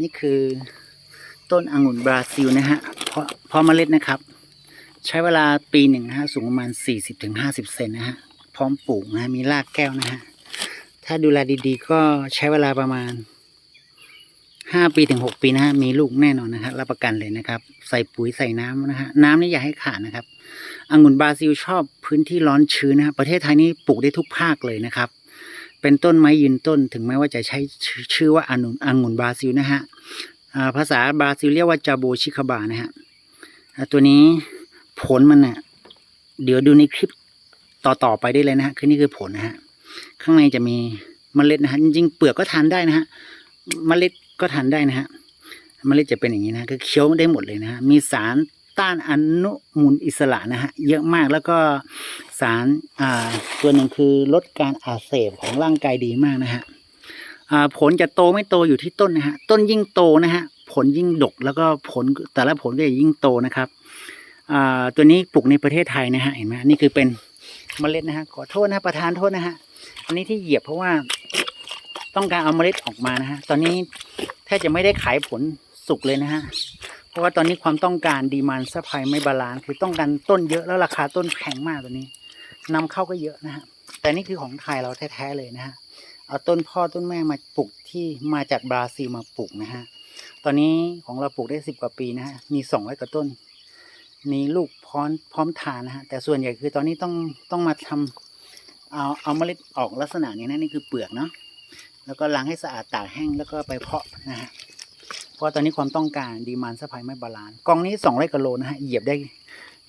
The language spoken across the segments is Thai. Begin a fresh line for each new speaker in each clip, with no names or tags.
นี่คือต้นองุ่นบราซิลนะฮะเพาะเพาะเมล็ดนะครับ ใช้เวลาปีหนึ่งนะฮะสูงประมาณ 40-50 เซนนะฮะพร้อมปลูกนะฮะมีรากแก้วนะฮะถ้าดูแลดีๆ ก็ใช้เวลาประมาณ 5 ปีถึง 6 ปีนะฮะมีลูกแน่นอนนะฮะรับประกันเลยนะครับ ใส่ปุ๋ยใส่น้ำนะฮะน้ำนี่อย่าให้ขาดนะครับองุ่นบราซิลชอบพื้นที่ร้อนชื้นนะฮะประเทศไทยนี่ปลูกได้ทุกภาคเลยนะครับ เป็นต้นไม้ยืนต้น ถึงแม้ว่าจะใช้ชื่อว่าองุ่นองุ่นบราซิลนะฮะภาษาบราซิลเรียกว่าจาโบชิคาบานะฮะตัวนี้ผลมันน่ะเดี๋ยวดูในคลิปต่อๆไปได้เลยนะฮะคือนี่คือผลนะฮะข้างในจะมีเมล็ดนะฮะจริงๆเปลือกก็ทานได้นะฮะเมล็ดก็ทานได้นะฮะเมล็ดจะเป็นอย่างนี้นะคือเคี้ยวได้หมดเลยนะฮะมีสาร ต้านอนุมูลอิสระนะฮะเยอะมากแล้วก็สารอ่าตัวหนึ่งคือลดการอักเสบของร่างกายดีมากนะฮะอ่าผลจะโตไม่โตอยู่ที่ต้นนะฮะต้นยิ่งโตนะฮะผลยิ่งดกแล้วก็ผลแต่ละผลก็จะยิ่งโตนะครับอ่าตัวนี้ปลูกในประเทศไทยนะฮะเห็นไหมนี่คือเป็นเมล็ดนะฮะขอโทษนะประธานโทษนะฮะอันนี้ที่เหยียบเพราะว่าต้องการเอาเมล็ดออกมานะฮะตอนนี้แทบจะไม่ได้ขายผลสุกเลยนะฮะ เพราะว่าตอนนี้ความต้องการดีมานซัพพลายไม่บาลานซ์คือต้องการต้นเยอะแล้วราคาต้นแพงมากตัวนี้นำเข้าก็เยอะนะฮะแต่นี่คือของไทยเราแท้ๆเลยนะฮะเอาต้นพ่อต้นแม่มาปลูกที่มาจากบราซิลมาปลูกนะฮะตอนนี้ของเราปลูกได้สิบกว่าปีนะฮะมีสองร้อยกว่าต้นมีลูกพร้อมพร้อมทานนะฮะแต่ส่วนใหญ่คือตอนนี้ต้องต้องมาทำเอาเอาเมล็ดออกลักษณะนี้นะนี่คือเปลือกเนาะแล้วก็ล้างให้สะอาดตากแห้งแล้วก็ไปเพาะนะฮะ ราะตอนนี้ความต้องการดีมานสปายไม่บาลานซ์กล่องนี้สองร้อยกิโลนะฮะเหยียบได้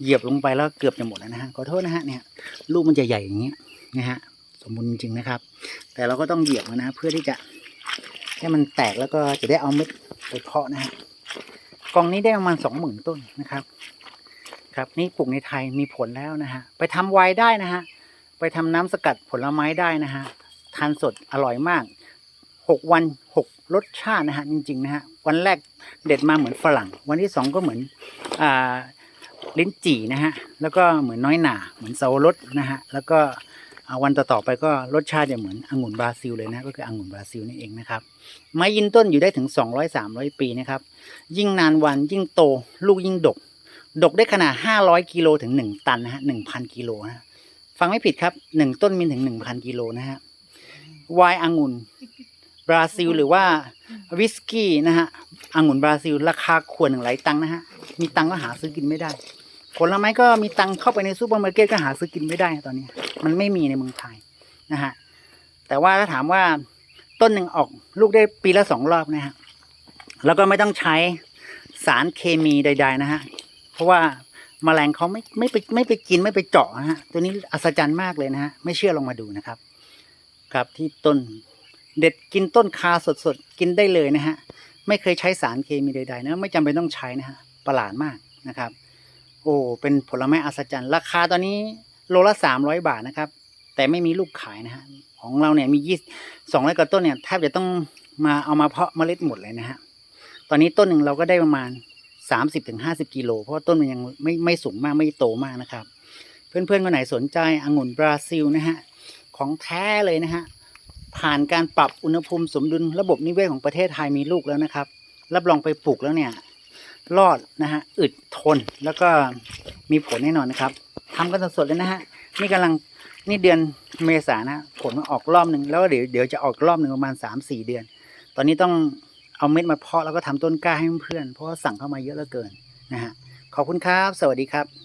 เหยียบลงไปแล้วเกือบจะหมดแล้วนะฮะขอโทษนะฮะเนี่ยลูกมันจะใหญ่อย่างเงี้ยนะฮะสมบูรณ์จริงนะครับ แต่เราก็ต้องเหยียบมันนะเพื่อที่จะให้มันแตกแล้วก็จะได้เอาเม็ดไปเพาะนะฮะกล่องนี้ได้ประมาณสองหมื่นต้นนะครับ ครับนี่ปลูกในไทยมีผลแล้วนะฮะไปทำไวน์ได้นะฮะไปทำน้ำสกัดผลไม้ได้นะฮะทานสดอร่อยมากหกวันหกรสชาตินะฮะจริงๆนะฮะ วันแรกเด็ดมาเหมือนฝรั่ง วันที่สองก็เหมือนอ่าลิ้นจี่นะฮะ แล้วก็เหมือนน้อยหนา เหมือนเสาวรสนะฮะ แล้วก็วันต่อๆไปก็รสชาติจะเหมือนองุ่นบราซิลเลยนะ ก็คือองุ่นบราซิลนี่เองนะครับ ไม้ยืนต้นอยู่ได้ถึง 200 300 ปีนะครับ ยิ่งนานวันยิ่งโต ลูกยิ่งดก ดกได้ขนาด 500 กิโลถึง 1 ตันนะฮะ 1,000 กิโลนะฮะฟังไม่ผิดครับ 1 ต้นมีถึง 1,000 กิโลนะฮะ วายองุ่น บราซิลหรือว่าวิสกี้นะฮะองุ่นบราซิล ราคาขวดหนึ่งหลายตังค์นะฮะ มีตังค์ก็หาซื้อกินไม่ได้ ผลไม้ก็มีตังค์เข้าไปในซูเปอร์มาร์เก็ตก็หาซื้อกินไม่ได้ตอนนี้ มันไม่มีในเมืองไทยนะฮะ แต่ว่าถ้าถามว่าต้นหนึ่งออกลูกได้ปีละสองรอบนะฮะ แล้วก็ไม่ต้องใช้สารเคมีใด ๆ นะฮะ เพราะว่าแมลงเขาไม่ไม่ไปไม่ไปกินไม่ไปเจาะนะฮะ ตัวนี้อัศจรรย์มากเลยนะฮะ ไม่เชื่อลองมาดูนะครับ ครับที่ต้น เด็ดกินต้นคาสดๆ กินได้เลยนะฮะ ไม่เคยใช้สารเคมีใดๆนะ ไม่จำเป็นต้องใช้นะฮะ ประหลาดมากนะครับ โอ้ เป็นผลไม้อัศจรรย์ ราคาตอนนี้โลละสามร้อยบาทนะครับ แต่ไม่มีลูกขายนะฮะ ของเราเนี่ยมียี่สองร้อยกว่าต้นเนี่ยแทบจะต้องมาเอามาเพาะเมล็ดหมดเลยนะฮะ ตอนนี้ต้นหนึ่งเราก็ได้ประมาณสามสิบถึงห้าสิบกิโล เพราะต้นมันยังไม่ไม่สูงมากไม่โตมากนะครับ เพื่อนๆคนไหนสนใจองุ่นบราซิลนะฮะ ของแท้เลยนะฮะ ผ่านการปรับอุณหภูมิสมดุลระบบนิเวศของประเทศไทยมีลูกแล้วนะครับ รับรองไปปลูกแล้วเนี่ยรอดนะฮะอึดทนแล้วก็มีผลแน่นอนนะครับทำกันสดๆเลยนะฮะนี่กำลังนี่เดือนเมษานะผลมันออกรอบหนึ่งแล้วเดี๋ยวเดี๋ยวจะออกรอบหนึ่งประมาณสามสี่เดือน ตอนนี้ต้องเอาเม็ดมาเพาะแล้วก็ทำต้นกล้าให้เพื่อนเพราะว่าสั่งเข้ามาเยอะเหลือเกินนะฮะขอบคุณครับ สวัสดีครับ